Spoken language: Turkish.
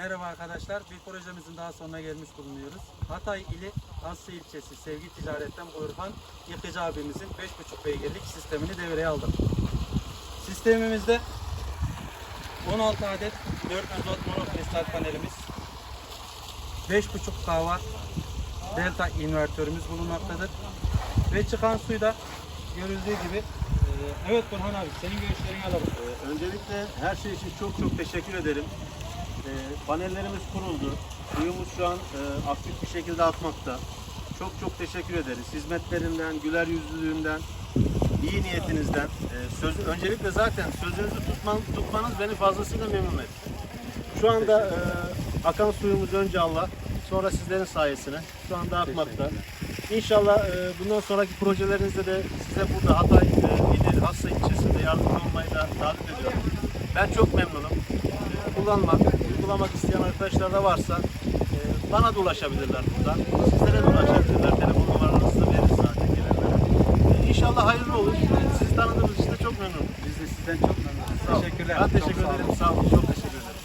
Merhaba arkadaşlar. Bir projemizin daha sonuna gelmiş bulunuyoruz. Hatay ili Aslı ilçesi Sevgi Ticaret'ten Buyurhan Yıkıcı abimizin 5.5 beygirlik sistemini devreye aldık. Sistemimizde 16 adet 400 watt monokristal panelimiz 5.5 kW delta invertörümüz bulunmaktadır. Ve çıkan suyu da görüldüğü gibi e, Evet Burhan abi senin görüşlerini alalım. Ee, Öncelikle her şey için çok çok teşekkür ederim. Ee, panellerimiz kuruldu. Suyumuz şu an e, aktif bir şekilde atmakta. Çok çok teşekkür ederiz. Hizmetlerinden, güler yüzlülüğünden, iyi niyetinizden. e, söz, öncelikle zaten sözünüzü tutman, tutmanız beni fazlasıyla memnun etti. Şu anda e, akan suyumuz önce Allah, sonra sizlerin sayesinde şu anda akmakta. İnşallah e, bundan sonraki projelerinizde de size burada Hatay e, ili Hassa ilçesinde yardımcı olmayı da davet ediyorum. Ben çok memnunum. E, kullanmak, uygulamak isteyen arkadaşlar da varsa e, bana da ulaşabilirler buradan. Sizlere de ulaşabilirler. Telefon numaranızı da veririz zaten gelenlere. E, İnşallah hayırlı olur. E, Sizi tanıdığımız için de çok memnunum. Biz de sizden çok memnunuz. Sağ. Teşekkürler. Ben teşekkür ederim. Sağ olun. Çok teşekkür ederim.